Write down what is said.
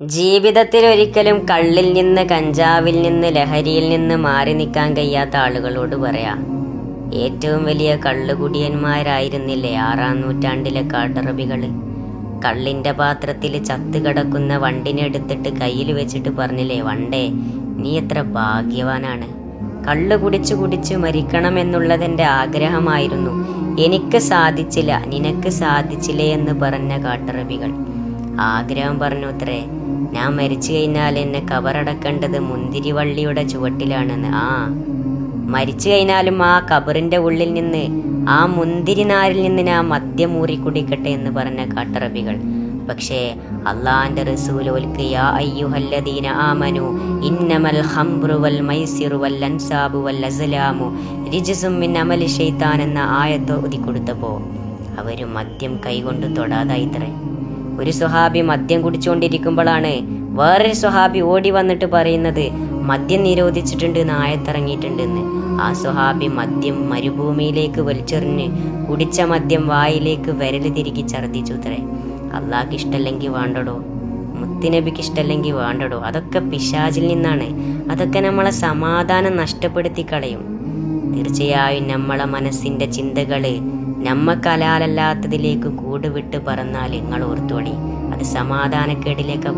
ജീവിതത്തിൽ ഒരിക്കലും കള്ളിൽ നിന്ന് കഞ്ചാവിൽ നിന്ന് ലഹരിയിൽ നിന്ന് മാറി നിൽക്കാൻ കഴിയാത്ത ആളുകളോട് പറയാം ഏറ്റവും വലിയ കള്ളുകുടിയന്മാരായിരുന്നില്ലേ ആറാം നൂറ്റാണ്ടിലെ കാട്ടറബികൾ? കള്ളിന്റെ പാത്രത്തിൽ ചത്ത് കിടക്കുന്ന വണ്ടിനെ എടുത്തിട്ട് കയ്യിൽ വെച്ചിട്ട് പറഞ്ഞില്ലേ വണ്ടേ നീ എത്ര ഭാഗ്യവാനാണ്. കള്ളു കുടിച്ചു കുടിച്ചു മരിക്കണമെന്നുള്ളതെന്റെ ആഗ്രഹമായിരുന്നു. എനിക്ക് സാധിച്ചില്ല നിനക്ക് സാധിച്ചില്ലേ എന്ന് പറഞ്ഞ കാട്ടറബികൾ. ആഗ്രഹം പറഞ്ഞു അത്രേ ഞാൻ മരിച്ചു കഴിഞ്ഞാൽ എന്നെ കബറടക്കേണ്ടത് മുന്തിരിവള്ളിയുടെ ചുവട്ടിലാണെന്ന്. ആ മരിച്ചു കഴിഞ്ഞാലും ആ കബറിന്റെ ഉള്ളിൽ നിന്ന് ആ മുന്തിരി നാരിൽ നിന്ന് ഞാൻ മദ്യം ഊറി കുടിക്കട്ടെ എന്ന് പറഞ്ഞ കാട്ടറബികൾ. പക്ഷേ അള്ളാന്റെ റസൂലോൽക്ക് യാ അയ്യുഹല്ലദീന ആമനു ഇന്നമൽ ഖംറു വൽ മൈസിറു വൽ വൽ അസ്ലാമു റിജ്സും മിൻ മദ്യം കൈകൊണ്ട് തൊടാതായിത്രേ. ഒരു സ്വഹാബി മദ്യം കുടിച്ചുകൊണ്ടിരിക്കുമ്പോഴാണ് വേറൊരു സ്വഹാബി ഓടി വന്നിട്ട് പറയുന്നത് മദ്യം നിരോധിച്ചിട്ടുണ്ട് എന്ന് ആ സ്വഹാബി മദ്യം മരുഭൂമിയിലേക്ക് വലിച്ചെറിഞ്ഞ് കുടിച്ച മദ്യം വായിലേക്ക് വിരൽ തിരികി ഛർദിച്ചു അത്രേ അള്ളാഹ്ക്ക് ഇഷ്ടല്ലെങ്കിൽ വേണ്ടടോ? മുത്തുനബിക്ക് ഇഷ്ടല്ലെങ്കിൽ വേണ്ടടോ? അതൊക്കെ പിശാചിൽ നിന്നാണ്. അതൊക്കെ നമ്മളെ സമാധാനം നഷ്ടപ്പെടുത്തി കളയും തീർച്ചയായും നമ്മളെ മനസ്സിന്റെ ചിന്തകൾ നമ്മക്ക് കലാലല്ലാത്തതിലേക്ക് കൂടുവിട്ട് പറന്നാൽ നിങ്ങൾ ഓർത്തോളി അത് സമാധാനക്കേടിലേക്ക്